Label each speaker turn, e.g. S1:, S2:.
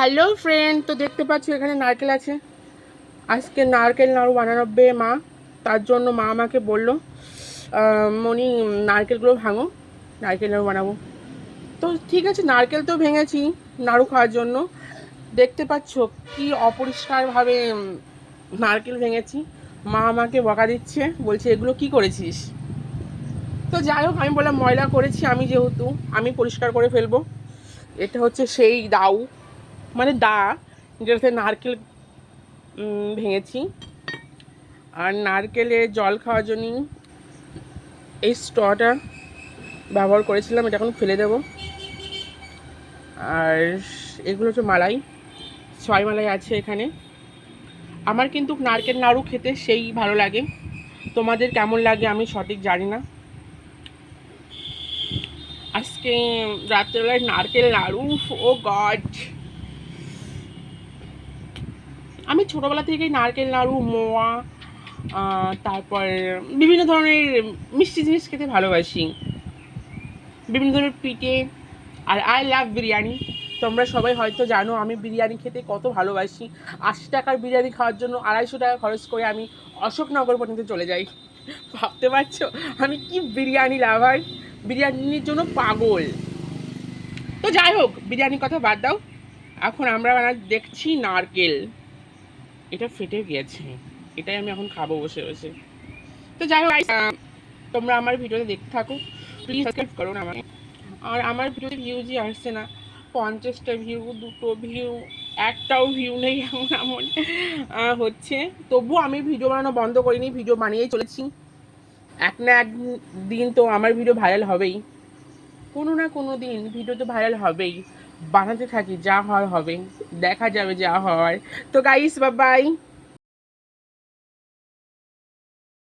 S1: Hello friend তো দেখতে পাচ্ছ এখানে নারকেল আছে। আজকে নারকেল নাড়ু বানাবে মা। তার জন্য মা আমাকে বলল মনি নারকেলগুলো ভাঙো, নারকেল নাড়ু বানাবো। তো ঠিক আছে, নারকেল তো ভেঙেছি নাড়ু খাওয়ার জন্য। দেখতে পাচ্ছ কি অপরিষ্কারভাবে নারকেল ভেঙেছি। মা আমাকে বকা দিচ্ছে, বলছে, এগুলো কি করেছিস? তো যাই হোক, আমি বললাম, ময়লা করেছি আমি যেহেতু, আমি পরিষ্কার করে ফেলব। এটা হচ্ছে সেই দাউ। মানে দা যেটাতে নারকেল ভেঙেছি। আর নারকেলে জল খাওয়ার জন্য এই স্ট্রটা ব্যবহার করেছিলাম, এটা এখন ফেলে দেবো। আর এগুলো হচ্ছে মালাই, ছয় মালাই আছে এখানে। আমার কিন্তু নারকেল নাড়ু খেতে সেই ভালো লাগে। তোমাদের কেমন লাগে আমি সঠিক জানি না। আজকে রাত্রেবেলায় নারকেল নাড়ু ও গড! আমি ছোটোবেলা থেকেই নারকেল, নাড়ু, মোয়া তারপর বিভিন্ন ধরনের মিষ্টি জিনিস খেতে ভালোবাসি। বিভিন্ন ধরনের পিঠে আর আই লাভ বিরিয়ানি। তোমরা সবাই হয়তো জানো আমি বিরিয়ানি খেতে কত ভালোবাসি। আশি টাকার বিরিয়ানি খাওয়ার জন্য আড়াইশো টাকা খরচ করে আমি অশোকনগর পর্যন্ত চলে যাই। ভাবতে পারছ? আমি কি বিরিয়ানি লাভার? বিরিয়ানির জন্য পাগল। তো যাই হোক, বিরিয়ানির কথা বাদ দাও। এখন আমরা দেখছি নারকেল। এটা ফেটে গিয়েছে এটাই আমি এখন খাব বসে বসে। তো যাই হোক তোমরা আমার ভিডিওতে দেখতে থাকো। প্লিজ সাবস্ক্রাইব করো না আমাকে। আর আমার ভিডিওতে ভিউজই আসছে না। পঞ্চাশটা ভিউ দুটো ভিউ একটাও ভিউ নেই এমন এমন হচ্ছে। তবুও আমি ভিডিও বানানো বন্ধ করিনি ভিডিও বানিয়েই চলেছি। এক না এক দিন তো আমার ভিডিও ভাইরাল হবেই। কোনো না কোনো দিন ভিডিও তো ভাইরাল হবেই। বানাতে থাকি যা হয় হবে দেখা যাবে যা হয়। তো গাইস বাবাই